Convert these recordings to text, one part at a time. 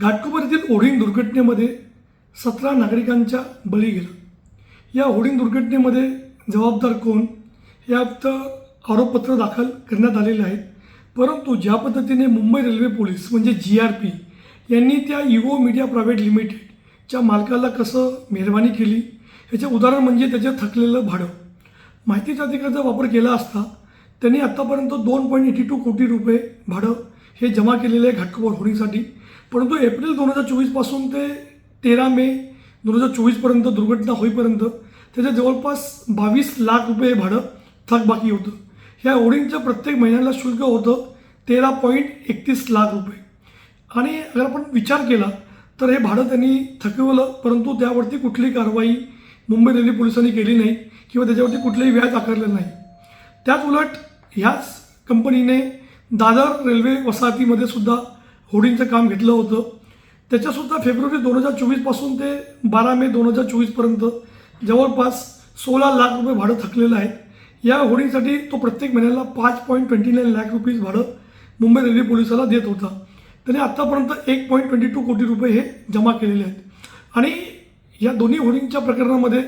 घाटकोपर येथील होर्डिंग दुर्घटनेमध्ये सतरा नागरिकांचा बळी गेला. या होर्डिंग दुर्घटनेमध्ये जबाबदार कोण? यात आरोपपत्र दाखल करण्यात आलेले आहेत. परंतु ज्या पद्धतीने मुंबई रेल्वे पोलीस म्हणजे जी आर पी यांनी त्या युओ मीडिया प्रायव्हेट लिमिटेडच्या मालकाला कसं मेहरबानी केली? याचे उदाहरण म्हणजे त्याचं थकलेलं भाडं. माहितीच्या अधिकाराचा वापर केला असता त्यांनी आत्तापर्यंत दोन पॉईंट एटी टू कोटी रुपये भाडं हे जमा केलेले आहे घाटकोपर होर्डिंगसाठी परंतु एप्रिल दोन हजार चोवीसपासून ते तेरा मे दोन हजार चोवीसपर्यंत दुर्घटना होईपर्यंत त्याच्या जवळपास बावीस लाख रुपये भाडं थकबाकी होतं. ह्या ओढींचं प्रत्येक महिन्याला शुल्क होतं तेरा पॉईंट एकतीस लाख रुपये. आणि अगर आपण विचार केला तर हे भाडं त्यांनी थकवलं परंतु त्यावरती कुठलीही कारवाई मुंबई रेल्वे पोलिसांनी केली नाही किंवा त्याच्यावरती कुठलंही व्याज आकारलं नाही. त्याच उलट ह्याच कंपनीने दादर रेल्वे वसाहतीमध्ये सुद्धा होर्डिंगचं काम घेतलं होतं. त्याच्यासुद्धा फेब्रुवारी दोन हजार चोवीसपासून ते बारा मे दोन हजार चोवीसपर्यंत जवळपास सोळा लाख रुपये भाडं थकलेलं आहे. या होर्डिंगसाठी तो प्रत्येक महिन्याला पाच point twenty nine lakh rupees भाडं मुंबई रेल्वे पोलिसाला देत होता. त्याने आत्तापर्यंत एक पॉईंट ट्वेंटी टू कोटी रुपये हे जमा केलेले आहेत. आणि या दोन्ही होर्डिंगच्या प्रकरणामध्ये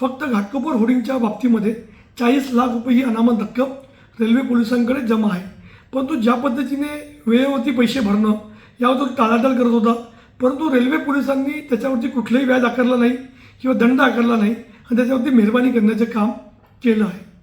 फक्त घाटकोपर होर्डिंगच्या बाबतीमध्ये चाळीस लाख रुपये ही अनामत रक्कम रेल्वे पोलिसांकडे जमा आहे. परंतु ज्या पद्धतीने वेळेवरती पैसे भरणं यावर तो टाळाटाळ करत होता. परंतु रेल्वे पोलिसांनी त्याच्यावरती कुठलंही व्याज आकारलं नाही किंवा दंड आकारला नाही आणि त्याच्यावरती मेहरबानी करण्याचं काम केलं आहे.